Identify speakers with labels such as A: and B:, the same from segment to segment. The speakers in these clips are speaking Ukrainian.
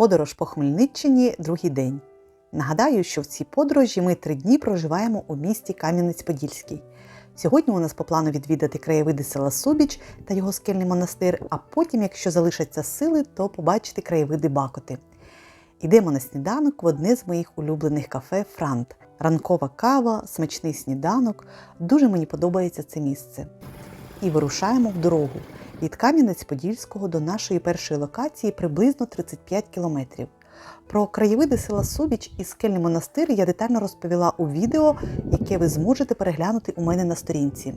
A: Подорож по Хмельниччині другий день. Нагадаю, що в цій подорожі ми три дні проживаємо у місті Кам'янець-Подільський. Сьогодні у нас по плану відвідати краєвиди села Субіч та його скельний монастир, а потім, якщо залишаться сили, то побачити краєвиди Бакоти. Ідемо на сніданок в одне з моїх улюблених кафе Франт. Ранкова кава, смачний сніданок. Дуже мені подобається це місце. І вирушаємо в дорогу від Кам'янець-Подільського до нашої першої локації приблизно 35 кілометрів. Про краєвиди села Субіч і скельний монастир я детально розповіла у відео, яке ви зможете переглянути у мене на сторінці.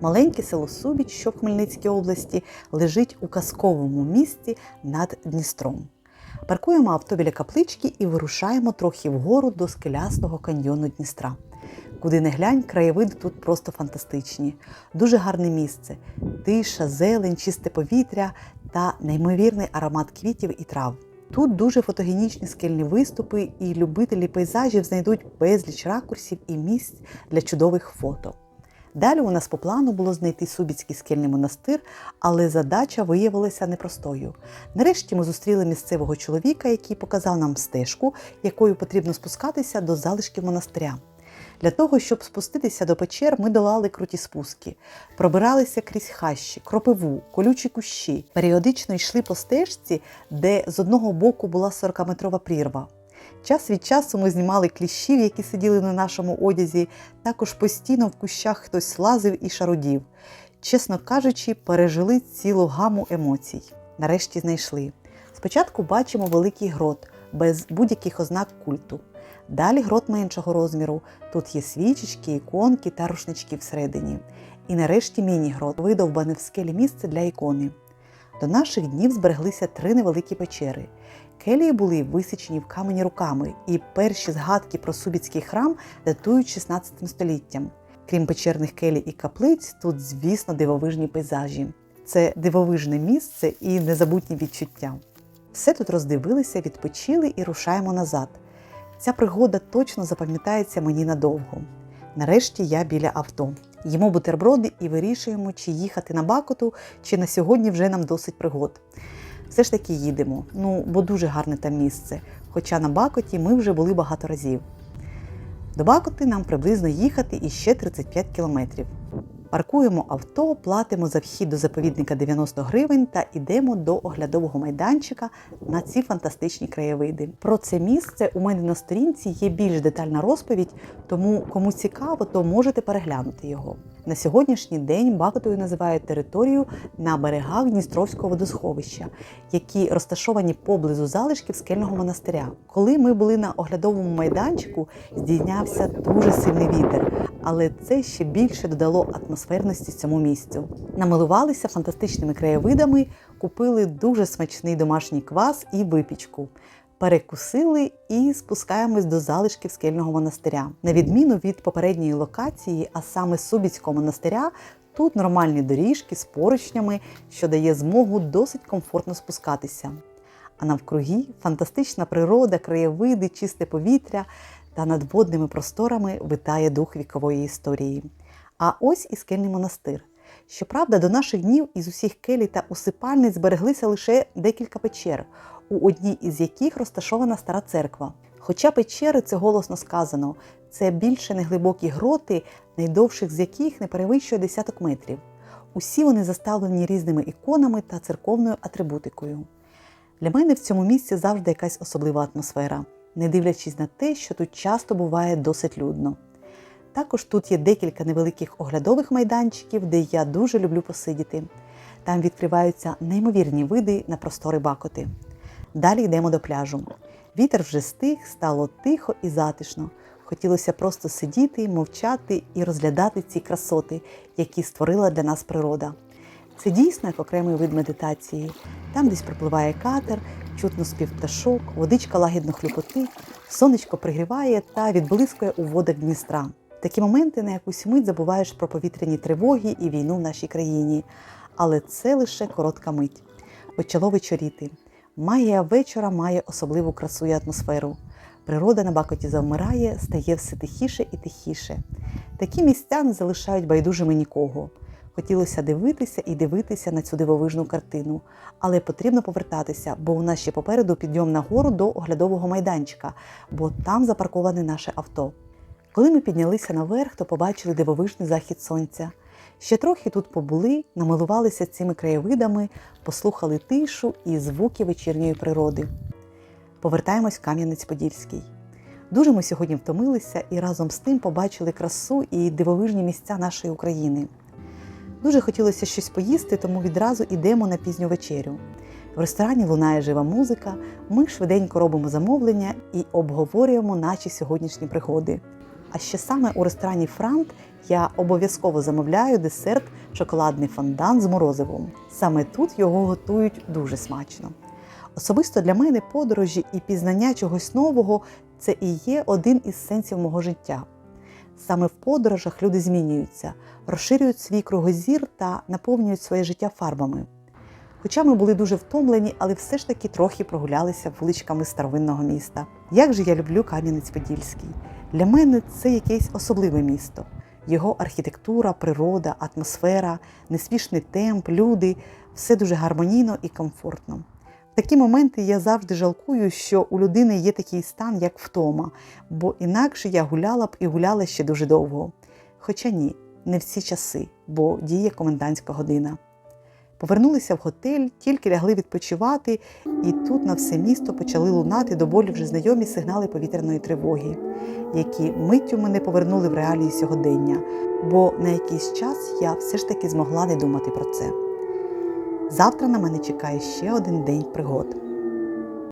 A: Маленьке село Субіч, що в Хмельницькій області, лежить у казковому місті над Дністром. Паркуємо авто біля каплички і вирушаємо трохи вгору до скелястого каньйону Дністра. Куди не глянь, краєвиди тут просто фантастичні. Дуже гарне місце, тиша, зелень, чисте повітря та неймовірний аромат квітів і трав. Тут дуже фотогенічні скельні виступи, і любителі пейзажів знайдуть безліч ракурсів і місць для чудових фото. Далі у нас по плану було знайти Субіцький скельний монастир, але задача виявилася непростою. Нарешті ми зустріли місцевого чоловіка, який показав нам стежку, якою потрібно спускатися до залишків монастиря. Для того, щоб спуститися до печер, ми долали круті спуски, пробиралися крізь хащі, кропиву, колючі кущі, періодично йшли по стежці, де з одного боку була 40-метрова прірва. Час від часу ми знімали кліщів, які сиділи на нашому одязі, також постійно в кущах хтось лазив і шарудів. Чесно кажучи, пережили цілу гаму емоцій. Нарешті знайшли. Спочатку бачимо великий грот без будь-яких ознак культу. Далі грот меншого розміру. Тут є свічечки, іконки та рушнички всередині. І нарешті міні-грот, видовбане в скелі місце для ікони. До наших днів збереглися три невеликі печери. Келії були висічені в камені руками, і перші згадки про Субіцький храм датують 16 століттям. Крім печерних келій і каплиць, тут, звісно, дивовижні пейзажі. Це дивовижне місце і незабутні відчуття. Все тут роздивилися, відпочили і рушаємо назад. Ця пригода точно запам'ятається мені надовго. Нарешті я біля авто. Їмо бутерброди і вирішуємо, чи їхати на Бакоту, чи на сьогодні вже нам досить пригод. Все ж таки їдемо, ну бо дуже гарне там місце. Хоча на Бакоті ми вже були багато разів. До Бакоти нам приблизно їхати іще 35 кілометрів. Паркуємо авто, платимо за вхід до заповідника 90 гривень та йдемо до оглядового майданчика на ці фантастичні краєвиди. Про це місце у мене на сторінці є більш детальна розповідь, тому кому цікаво, то можете переглянути його. На сьогоднішній день Бакотою називають територію на берегах Дністровського водосховища, які розташовані поблизу залишків скельного монастиря. Коли ми були на оглядовому майданчику, здійнявся дуже сильний вітер, але це ще більше додало атмосферності цьому місцю. Намилувалися фантастичними краєвидами, купили дуже смачний домашній квас і випічку. Перекусили і спускаємось до залишків скельного монастиря. На відміну від попередньої локації, а саме Субіцького монастиря, тут нормальні доріжки з поручнями, що дає змогу досить комфортно спускатися. А навкруги фантастична природа, краєвиди, чисте повітря та над водними просторами витає дух вікової історії. А ось і скельний монастир. Щоправда, до наших днів із усіх келій та усипальниць збереглися лише декілька печер, у одній із яких розташована стара церква. Хоча печери це голосно сказано, це більше неглибокі гроти, найдовших з яких не перевищує десяток метрів. Усі вони заставлені різними іконами та церковною атрибутикою. Для мене в цьому місці завжди якась особлива атмосфера, не дивлячись на те, що тут часто буває досить людно. Також тут є декілька невеликих оглядових майданчиків, де я дуже люблю посидіти. Там відкриваються неймовірні види на простори бакоти. Далі йдемо до пляжу. Вітер вже стих, стало тихо і затишно. Хотілося просто сидіти, мовчати і розглядати ці красоти, які створила для нас природа. Це дійсно як окремий вид медитації. Там десь пропливає катер, чутно спів пташок, водичка лагідно хлюпотить, сонечко пригріває та відблискує у водах Дністра. Такі моменти на якусь мить забуваєш про повітряні тривоги і війну в нашій країні. Але це лише коротка мить. Почало вечоріти. Магія вечора має особливу красу і атмосферу. Природа на бакоті завмирає, стає все тихіше і тихіше. Такі місця не залишають байдужими нікого. Хотілося дивитися і дивитися на цю дивовижну картину, але потрібно повертатися, бо у нас ще попереду підйом на гору до оглядового майданчика, бо там запарковане наше авто. Коли ми піднялися наверх, то побачили дивовижний захід сонця. Ще трохи тут побули, намилувалися цими краєвидами, послухали тишу і звуки вечірньої природи. Повертаємось в Кам'янець-Подільський. Дуже ми сьогодні втомилися і разом з тим побачили красу і дивовижні місця нашої України. Дуже хотілося щось поїсти, тому відразу йдемо на пізню вечерю. В ресторані лунає жива музика, ми швиденько робимо замовлення і обговорюємо наші сьогоднішні пригоди. А ще саме у ресторані Франт я обов'язково замовляю десерт шоколадний фондан з морозивом. Саме тут його готують дуже смачно. Особисто для мене подорожі і пізнання чогось нового це і є один із сенсів мого життя. Саме в подорожах люди змінюються, розширюють свій кругозір та наповнюють своє життя фарбами. Хоча ми були дуже втомлені, але все ж таки трохи прогулялися вуличками старовинного міста. Як же я люблю Кам'янець-Подільський! Для мене це якесь особливе місто. Його архітектура, природа, атмосфера, неспішний темп, люди все дуже гармонійно і комфортно. В такі моменти я завжди жалкую, що у людини є такий стан, як втома, бо інакше я гуляла б і гуляла ще дуже довго. Хоча ні, не всі часи, бо діє комендантська година. Повернулися в готель, тільки лягли відпочивати, і тут на все місто почали лунати до болі вже знайомі сигнали повітряної тривоги, які миттю мене повернули в реалії сьогодення, бо на якийсь час я все ж таки змогла не думати про це. Завтра на мене чекає ще один день пригод.